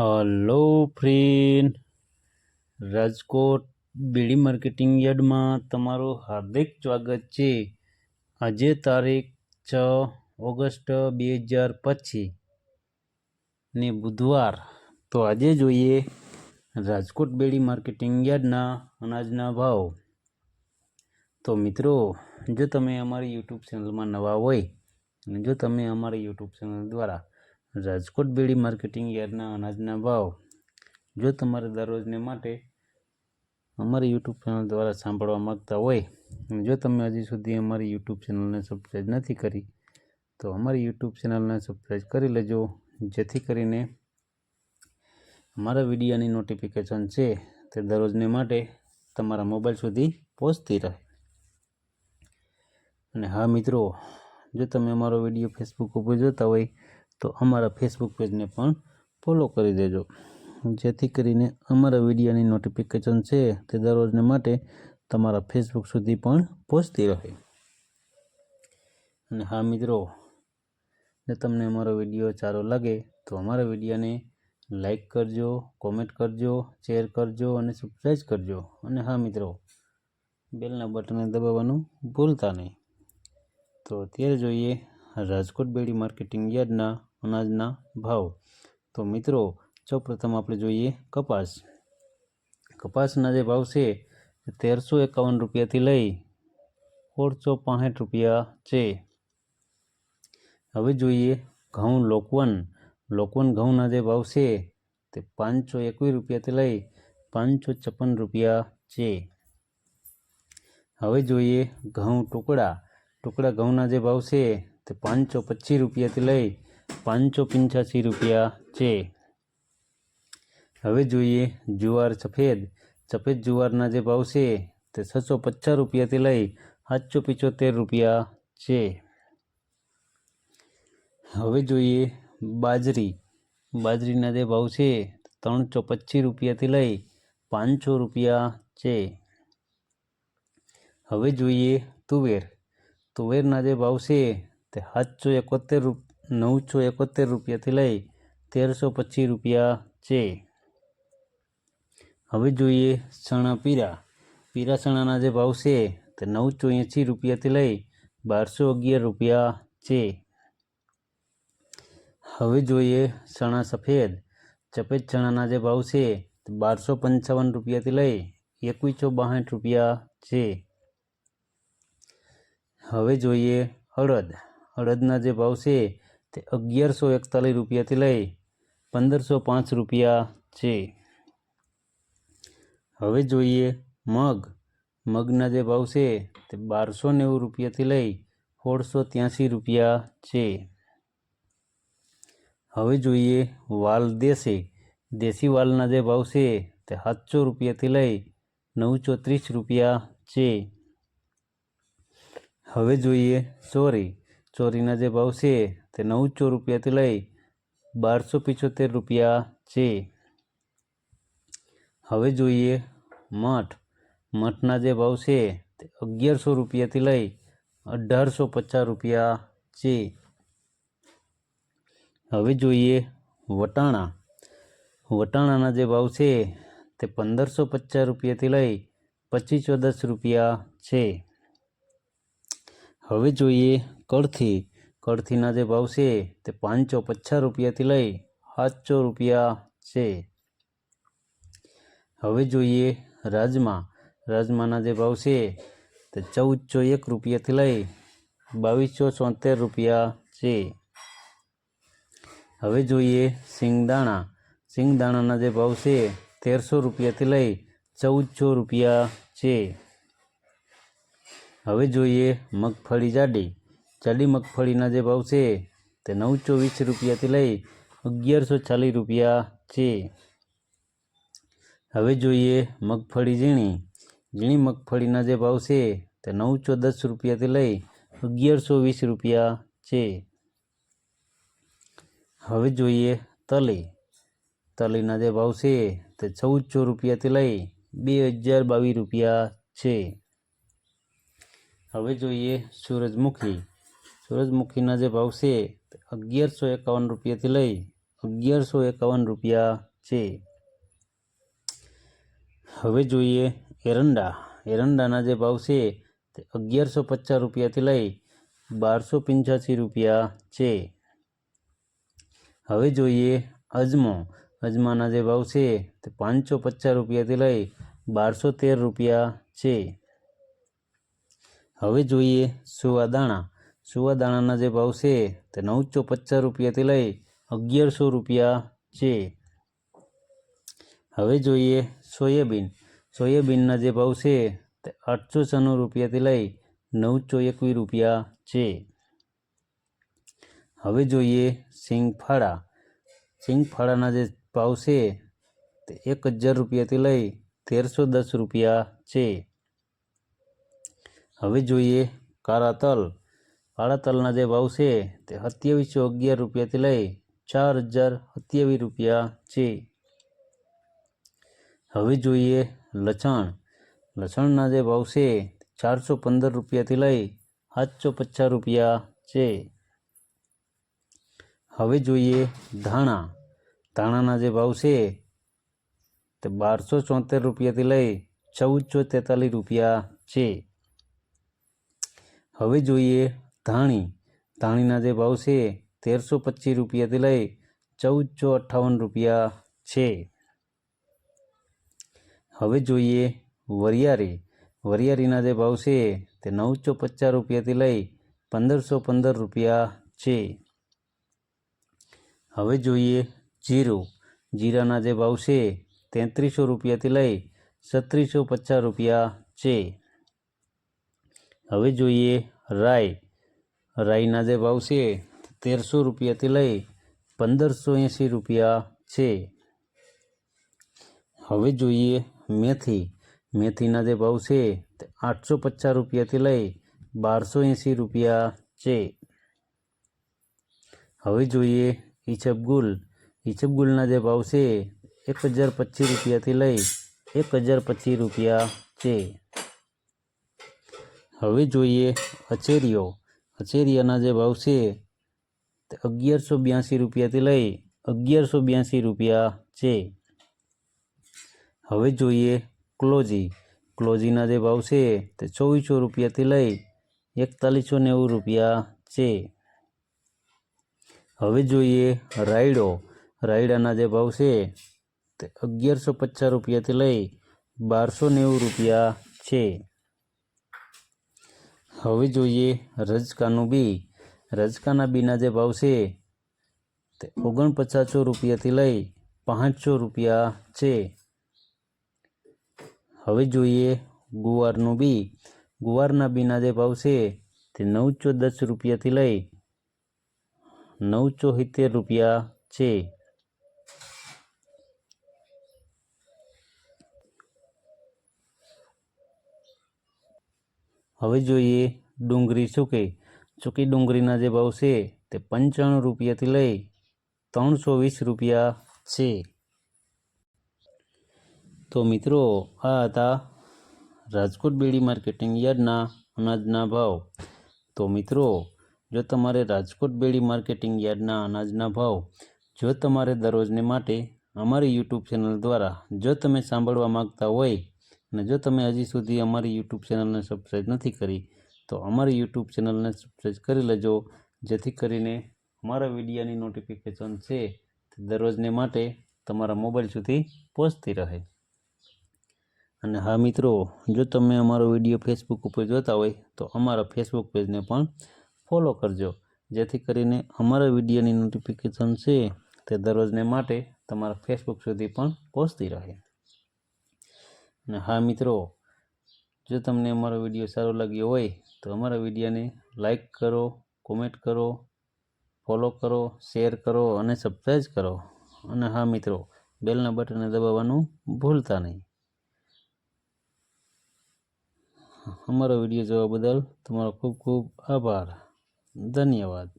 Hello friend Rajkot Bedi marketing યાર્ડમાં તમારું હાર્દિક સ્વાગત છે. આજે તારીખ છ ઓગસ્ટ બે હજાર પચીસ ને બુધવાર. તો આજે જોઈએ રાજકોટ બેડી માર્કેટિંગ યાર્ડના અનાજના ભાવ. તો મિત્રો, જો તમે અમારી યુટ્યુબ ચેનલમાં નવા હોય અને જો તમે અમારી યુટ્યુબ ચેનલ દ્વારા રાજકોટ બેડી માર્કેટિંગ યાર્ડના અનાજના ભાવ જો તમારે દરરોજને માટે અમારી યુટ્યુબ ચેનલ દ્વારા સાંભળવા માગતા હોય, જો તમે હજી સુધી અમારી યુટ્યુબ ચેનલને સબસ્ક્રાઈબ નથી કરી, તો અમારી યુટ્યુબ ચેનલને સબસ્ક્રાઈબ કરી લેજો. જેથી કરીને અમારા વિડીયોની નોટિફિકેશન છે તે દરરોજને માટે તમારા મોબાઈલ સુધી પહોંચતી રહે. અને હા મિત્રો, જો તમે અમારો વીડિયો ફેસબુક ઉપર જોતા હોય તો અમારા ફેસબુક પેજને પણ ફોલો કરી દેજો. જેથી કરીને અમારા વિડીયોની નોટિફિકેશન છે તે દરરોજને માટે તમારા ફેસબુક સુધી પણ પહોંચતી રહે. અને હા મિત્રો, જો તમને અમારો વીડિયો સારો લાગે તો અમારા વિડીયોને લાઈક કરજો કોમેન્ટ કરજો શેર કરજો અને સબસ્ક્રાઈબ કરજો. અને હા મિત્રો, બેલના બટનને દબાવવાનું ભૂલતા નહીં. તો અત્યારે જોઈએ રાજકોટ બેડી માર્કેટિંગ યાર્ડના અનાજના ભાવ. તો મિત્રો, સૌપ્રથમ આપણે જોઈએ કપાસ. કપાસના જે ભાવ છે તે તેરસો એકાવન રૂપિયાથી લઈ સોળસો પાંસઠ રૂપિયા છે. હવે જોઈએ ઘઉં લોકવન. લોકવન ઘઉંના જે ભાવ છે, તે પાંચસો એકવીસ રૂપિયાથી લઈ પાંચસો છપ્પન રૂપિયા છે. હવે જોઈએ ઘઉં ટુકડા. ટુકડા ઘઉંના જે ભાવ છે, તે પાંચસો પચીસ રૂપિયાથી લઈ પાંચસો પંચ્યાસી રૂપિયા છે હવે જોઈએ જુવાર સફેદ. સફેદ જુવારના જે ભાવ છે તે છસો પચાસ રૂપિયાથી લઈ સાતસો પિચોતેર રૂપિયા છે હવે જોઈએ બાજરી. બાજરીના જે ભાવ છે ત્રણસો પચીસ રૂપિયાથી લઈ પાંચસો રૂપિયા છે હવે જોઈએ તુવેર. તુવેરના જે ભાવ છે તે સાતસો એકોતેર રૂપ નવસો એકોતેર રૂપિયાથી લઈ તેરસો પચીસ રૂપિયા છે. હવે જોઈએ ચણા પીરા. પીરા ચણાના જે ભાવ છે તે નવસો એંસી રૂપિયાથી લઈ બારસો અગિયાર રૂપિયા છે. હવે જોઈએ ચણા સફેદ. સફેદ ચણાના જે ભાવ છે તે બારસો પંચાવન રૂપિયાથી લઈ એકવીસો બાસઠ રૂપિયા છે. હવે જોઈએ અડદ અડદના જે ભાવ છે તે અગિયારસો એકતાલીસ રૂપિયાથી લઈ પંદરસો પાંચ રૂપિયા છે. હવે જોઈએ મગ. મગના જે ભાવ છે તે બારસો નેવું રૂપિયાથી લઈ સોળસો ત્યાંસી રૂપિયા છે. હવે જોઈએ વાલ દેશી. દેશી વાલના જે ભાવ છે તે સાતસો રૂપિયાથી લઈ નવસો ત્રીસ રૂપિયા છે. હવે જોઈએ ચોરી. ચોરીના જે ભાવ છે તે નવસો રૂપિયાથી લઈ બારસો પિચોતેર રૂપિયા છે. હવે જોઈએ મઠ. મઠના જે ભાવ છે તે અગિયારસો રૂપિયાથી લઈ અઢારસો પચાસ રૂપિયા છે. હવે જોઈએ વટાણા. વટાણાના જે ભાવ છે તે પંદરસો પચાસ રૂપિયાથી લઈ પચીસો દસ રૂપિયા છે. હવે જોઈએ કળથી. કળથીના જે ભાવ છે તે પાંચસો પચાસ રૂપિયાથી લઈ સાતસો રૂપિયા છે. હવે જોઈએ રાજમા. રાજમાના જે ભાવ છે તે ચૌદસો એક રૂપિયાથી લઈ બાવીસો સોતેર રૂપિયા છે. હવે જોઈએ સિંગદાણા. સિંગદાણાના જે ભાવ છે તેરસો રૂપિયાથી લઈ ચૌદસો રૂપિયા છે. હવે જોઈએ મગફળી જાડી. જાડી મગફળીના જે ભાવ છે, તે નવ વીસ રૂપિયાથી લઈ અગિયારસો ચાલીસ રૂપિયા છે. હવે જોઈએ મગફળી ઝીણી. ઝીણી મગફળીના જે ભાવ છે, તે નવ દસ રૂપિયાથી લઈ અગિયારસો વીસ રૂપિયા છે. હવે જોઈએ તલી. તલીના જે ભાવ છે, તે ચૌદસો રૂપિયાથી લઈ બે હજાર બાવીસ રૂપિયા છે. હવે જોઈએ સૂરજમુખી. સૂરજમુખીના જે ભાવ છે અગિયારસો એકાવન રૂપિયાથી લઈ અગિયારસો એકાવન રૂપિયા છે. હવે જોઈએ એરંડા. એરંડાના જે ભાવ છે તે અગિયારસો પચાસ રૂપિયાથી લઈ બારસો પંચ્યાસી રૂપિયા છે. હવે જોઈએ અજમો. અજમાના જે ભાવ છે તે પાંચસો પચાસ રૂપિયાથી લઈ બારસો તેર રૂપિયા છે. હવે જોઈએ સુવાદાણા. સુવાદાણાના જે ભાવ છે તે નવસો પચાસ રૂપિયાથી લઈ અગિયારસો રૂપિયા છે. હવે જોઈએ સોયાબીન. સોયાબીનના જે ભાવ છે તે આઠસો છન્નું રૂપિયાથી લઈ નવસો એકવીસ રૂપિયા છે. હવે જોઈએ સિંગફાળા. સિંગફાળાના જે ભાવ છે તે એક હજાર રૂપિયાથી લઈ તેરસો દસ રૂપિયા છે. હવે જોઈએ કાળા તલ કાળા તલના જે ભાવ છે તે સત્યાવીસો અગિયાર રૂપિયાથી લઈ ચાર હજાર સત્યાવીસ રૂપિયા છે. હવે જોઈએ લસણ. લસણના જે ભાવ છે ચારસો પંદર રૂપિયાથી લઈ સાતસો પચાસ રૂપિયા છે. હવે જોઈએ ધાણા. ધાણાના જે ભાવ છે તે બારસો ચોતેર રૂપિયાથી લઈ ચૌદસો તેતાલીસ રૂપિયા છે. હવે જોઈએ ધાણી. ધાણીના જે ભાવ છે, તેરસો પચીસ રૂપિયાથી લઈ ચૌદસો અઠ્ઠાવન રૂપિયા છે. હવે જોઈએ વરિયાળી વરિયાળીના જે ભાવ છે, તે નવસો પચાસ રૂપિયાથી લઈ પંદરસો પંદર રૂપિયા છે. હવે જોઈએ જીરું. જીરાના જે ભાવ છે, તેત્રીસો રૂપિયાથી લઈ સત્રીસો પચાસ રૂપિયા છે. હવે જોઈએ રાઈ. રાઈના જે ભાવ છે તેરસો રૂપિયાથી લઈ પંદરસો એંસી રૂપિયા છે. હવે જોઈએ મેથી. મેથીના જે ભાવ છે આઠસો પચાસ રૂપિયાથી લઈ બારસો એંસી રૂપિયા છે. હવે જોઈએ ઈચબગુલ. ઈચબગુલના જે ભાવ છે એક હજાર પચીસ રૂપિયાથી લઈ એક હજાર પચીસ રૂપિયા છે. હવે જોઈએ અચેરીઓ. અચેરિયાના જે ભાવ છે તે અગિયારસો બ્યાસી રૂપિયાથી લઈ અગિયારસો બ્યાસી રૂપિયા છે. હવે જોઈએ ક્લોજી. ક્લોજીના જે ભાવ છે તે ચોવીસો રૂપિયાથી લઈ એકતાલીસો નેવું રૂપિયા છે. હવે જોઈએ રાયડો. રાયડાના જે ભાવ છે તે અગિયારસો પચાસ રૂપિયાથી લઈ બારસો નેવું રૂપિયા છે. હવે જોઈએ રજકાનું બી. રજકાના બીના જે ભાવ છે, તે ઓગણપચાસો રૂપિયાથી લઈ પાંચસો રૂપિયા છે. હવે જોઈએ ગુવારનું બી. ગુવારના બીના જે ભાવ છે, તે નવસો દસ રૂપિયાથી લઈ નવસો સિત્તેર રૂપિયા છે. હવે જોઈએ ડુંગળી સૂકી સૂકી ડુંગળીના જે ભાવ છે તે પંચાણું રૂપિયાથી લઈ ત્રણસો વીસ રૂપિયા છે. તો મિત્રો, આ હતા રાજકોટ બેડી માર્કેટિંગ યાર્ડના અનાજના ભાવ. તો મિત્રો, જો તમારે રાજકોટ બેડી માર્કેટિંગ યાર્ડના અનાજના ભાવ જો તમારે દરરોજને માટે અમારી યુટ્યુબ ચેનલ દ્વારા જો તમે સાંભળવા માગતા હોય અને જો તમે હજી સુધી અમારી યુટ્યુબ ચેનલને સબસ્ક્રાઈબ નથી કરી, તો અમારી યુટ્યુબ ચેનલને સબસ્ક્રાઈબ કરી લેજો. જેથી કરીને અમારા વિડીયાની નોટિફિકેશન છે તે દરરોજને માટે તમારા મોબાઈલ સુધી પહોંચતી રહે. અને હા મિત્રો, જો તમે અમારો વીડિયો ફેસબુક ઉપર જોતા હોય, તો અમારા ફેસબુક પેજને પણ ફોલો કરજો. જેથી કરીને અમારા વિડીયોની નોટિફિકેશન છે તે દરરોજને માટે તમારા ફેસબુક સુધી પણ પહોંચતી રહે. અને હા મિત્રો, જો તમને અમારો વીડિયો સારો લાગ્યો હોય, તો અમારા વિડીયોને લાઈક કરો, કોમેન્ટ કરો, ફોલો કરો, શેર કરો અને સબસ્ક્રાઈબ કરો. અને હા મિત્રો, બેલના બટનને દબાવવાનું ભૂલતા નહીં. અમારો વીડિયો જોવા બદલ તમારો ખૂબ ખૂબ આભાર. ધન્યવાદ.